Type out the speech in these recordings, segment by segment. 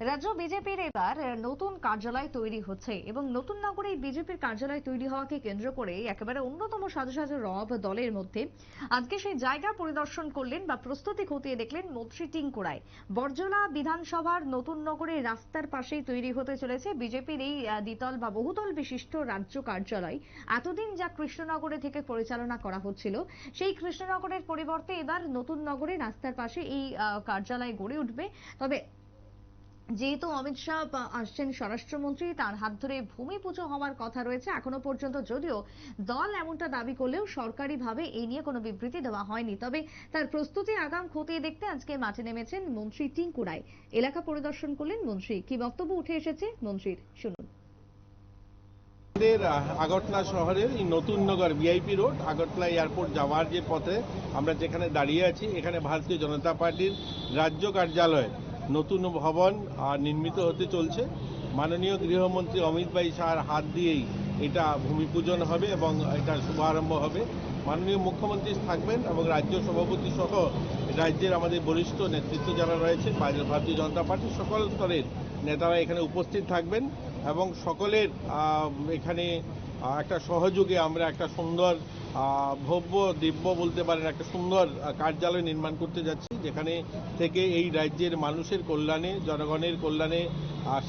রাজ্য বিজেপির এবার নতুন কার্যালয় তৈরি হচ্ছে এবং নতুন নগরে বিজেপির কার্যালয় তৈরি হওয়াকে কেন্দ্র করে একেবারে অন্যতম সাজু সাজু রব দলের মধ্যে আজকে সেই জায়গা পরিদর্শন করলেন বা প্রস্তুতি খতিয়ে দেখলেন মন্ত্রী টিঙ্কুরায় বর্জলা বিধানসভার নতুন নগরে রাস্তার পাশেই তৈরি হতে চলেছে বিজেপির এই দ্বিতল বা বহুতল বিশিষ্ট রাজ্য কার্যালয়। এতদিন যা কৃষ্ণনগরে থেকে পরিচালনা করা হচ্ছিল, সেই কৃষ্ণনগরের পরিবর্তে এবার নতুন নগরে রাস্তার পাশে এই কার্যালয় গড়ে উঠবে। তবে যেহেতু অমিত শাহ আসছেন স্বরাষ্ট্রমন্ত্রী, তার হাত ধরে ভূমি পুজো হওয়ার কথা রয়েছে। এখনও পর্যন্ত যদিও দল এমনটা দাবি করলেও সরকারিভাবে এই নিয়ে কোনো বিবৃতি দেওয়া হয়নি। তবে তার প্রস্তুতি আগাম খতিয়ে দেখতে আজকে মাঠে নেমেছেন মন্ত্রী টিঙ্কু রায়। এলাকা পরিদর্শন করলেন মন্ত্রী। কি বক্তব্য উঠে এসেছে মন্ত্রীর? শুনুন। আগরতলা শহরের এই Natun Nagar VIP road, Agartala airport যাওয়ার যে পথে আমরা যেখানে দাঁড়িয়ে আছি, এখানে ভারতীয় জনতা পার্টির রাজ্য কার্যালয় নতুন ভবন নির্মিত হতে চলছে। মাননীয় গৃহমন্ত্রী অমিত ভাই শাহর হাত দিয়েই এটা ভূমি পূজন হবে এবং এটা শুভারম্ভ হবে। মাননীয় মুখ্যমন্ত্রী থাকবেন এবং রাজ্য সভাপতি সহ রাজ্যের আমাদের বরিষ্ঠ নেতৃত্ব যারা রয়েছে ভারতীয় জনতা পার্টির সকল স্তরের নেতারা এখানে উপস্থিত থাকবেন এবং সকলের এখানে একটা সহযোগে আমরা একটা সুন্দর ভব্য দিব্য বলতে পারেন একটা সুন্দর কার্যালয় নির্মাণ করতে যাচ্ছি যেখানে থেকে এই রাজ্যের মানুষের কল্যাণে জনগণের কল্যাণে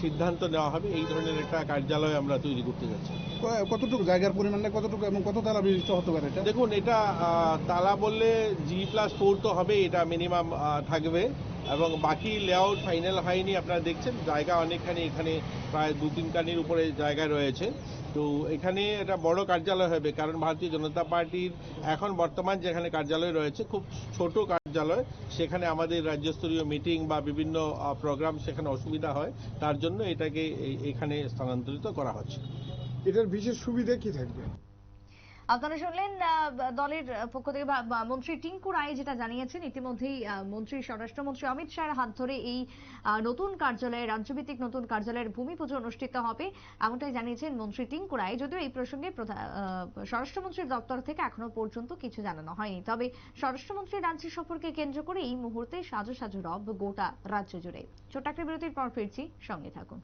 সিদ্ধান্ত নেওয়া হবে। এই ধরনের একটা কার্যালয় আমরা তৈরি করতে যাচ্ছি। কতটুকু জায়গার পরিমাণটা কতটুকু এবং কত তালা বিশিষ্ট হতে পারে এটা? দেখুন এটা তালা বললে জি প্লাস ফোর তো হবে এটা মিনিমাম থাকবে। এবং বাকি লেআউট ফাইনাল হয়নি, আপনারা দেখছেন, জায়গা অনেকখানি এখানে প্রায় দু তিন কানির উপরে জায়গা রয়েছে। তো এখানে এটা বড় কার্যালয় হবে, কারণ ভারতীয় জনতা পার্টির এখন বর্তমান যেখানে কার্যালয় রয়েছে, খুব ছোট কার্যালয়, সেখানে আমাদের রাজ্যস্তরীয় মিটিং বা বিভিন্ন প্রোগ্রাম সেখানে অসুবিধা হয়। তার জন্য এটাকে এখানে স্থানান্তরিত করা হচ্ছে। এটার বিশেষ সুবিধা কি থাকবে? আপনারা শুনলেন দলের পক্ষ থেকে মন্ত্রী টিঙ্কু রায় যেটা জানিয়েছেন, ইতিমধ্যেই মন্ত্রী স্বরাষ্ট্রমন্ত্রী অমিত শাহের হাত ধরে এই নতুন কার্যালয়ে, রাজ্যভিত্তিক নতুন কার্যালয়ের ভূমি পুজো অনুষ্ঠিত হবে, এমনটাই জানিয়েছেন মন্ত্রী টিঙ্কু রায়। যদিও এই প্রসঙ্গে স্বরাষ্ট্রমন্ত্রীর দপ্তর থেকে এখনও পর্যন্ত কিছু জানানো হয়নি। তবে স্বরাষ্ট্রমন্ত্রীর রাজ্য সফরকে কেন্দ্র করে এই মুহূর্তে সাজো সাজো রব গোটা রাজ্য জুড়ে। ছোট্ট একটা বিরতির পর ফিরছি, সঙ্গে থাকুন।